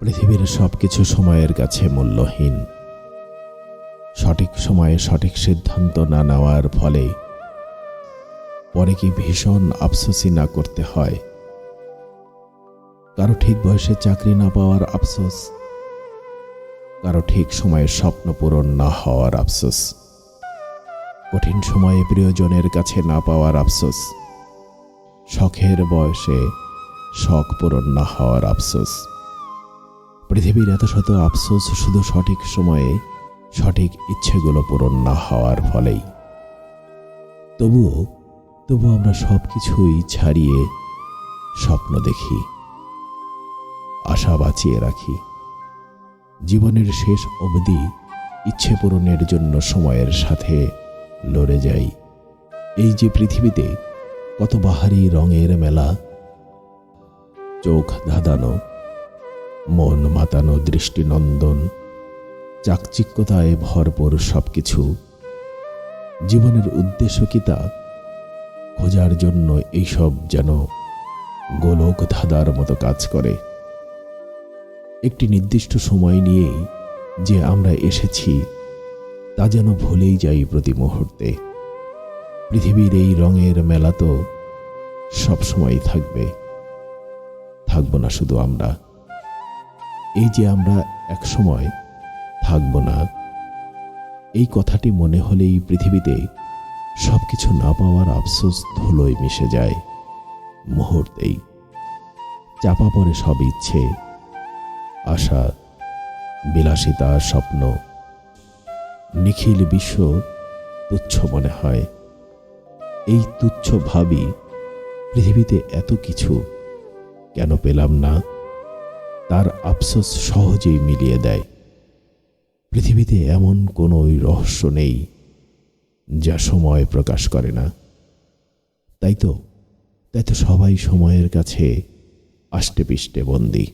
পৃথিবীর সব কিছু সময়ের কাছে মূল্যহীন। সঠিক সময়ে সঠিক সিদ্ধান্ত না নেওয়ার ফলে পরে কি ভীষণ আফসোসই না করতে হয়? কারও ঠিক বয়সে চাকরি না পাওয়ার আফসোস, কারও ঠিক সময়ে স্বপ্ন পূরণ না হওয়ার আফসোস, কঠিন সময়ে প্রিয়জনের কাছে না পাওয়ার আফসোস, শখের বয়সে শখ পূরণ না হওয়ার আফসোস। পৃথিবীর এত শত আফসোস শুধু সঠিক সময়ে সঠিক ইচ্ছেগুলো পূরণ না হওয়ার ফলেই। তবুও তবু আমরা সব কিছুই ছাড়িয়ে স্বপ্ন দেখি, আশা বাঁচিয়ে রাখি। জীবনের শেষ অবধি ইচ্ছে পূরণের জন্য সময়ের সাথে লড়ে যাই। এই যে পৃথিবীতে কত বাহারি রঙের মেলা, চোখ ধাঁধানো মন মাতানো দৃষ্টিনন্দন, চাকচিক্যতায় ভরপুর সবকিছু। জীবনের উদ্দেশ্য কি তা? খোঁজার জন্য এইসব যেন গোলক ধাঁধার মতো কাজ করে। একটি নির্দিষ্ট সময় নিয়েই যে আমরা এসেছি, তা যেন ভুলেই যাই প্রতি মুহূর্তে। পৃথিবীর এই রঙের মেলা তো সবসময় থাকবে। থাকব না শুধু আমরা। এই যে আমরা এক সময় থাকব না, এই কথাটি মনে হলেই পৃথিবীতে সব কিছু না পাওয়ার আফসোস ধুলোয় মিশে যায় মুহূর্তেই। চাপা পড়ে সব ইচ্ছে, আশা, বিলাসিতা, স্বপ্ন, নিখিল বিশ্ব তুচ্ছ মনে হয়। এই তুচ্ছ ভাবি পৃথিবীতে এত কিছু কেন পেলাম না? তার আফসোস সহজেই মিলিয়ে দেয়। পৃথিবীতে এমন কোনো রহস্য নেই যা সময় প্রকাশ করে না। তাই তো তাই তো সবাই সময়ের কাছে আষ্টে পিষ্টে বন্দী।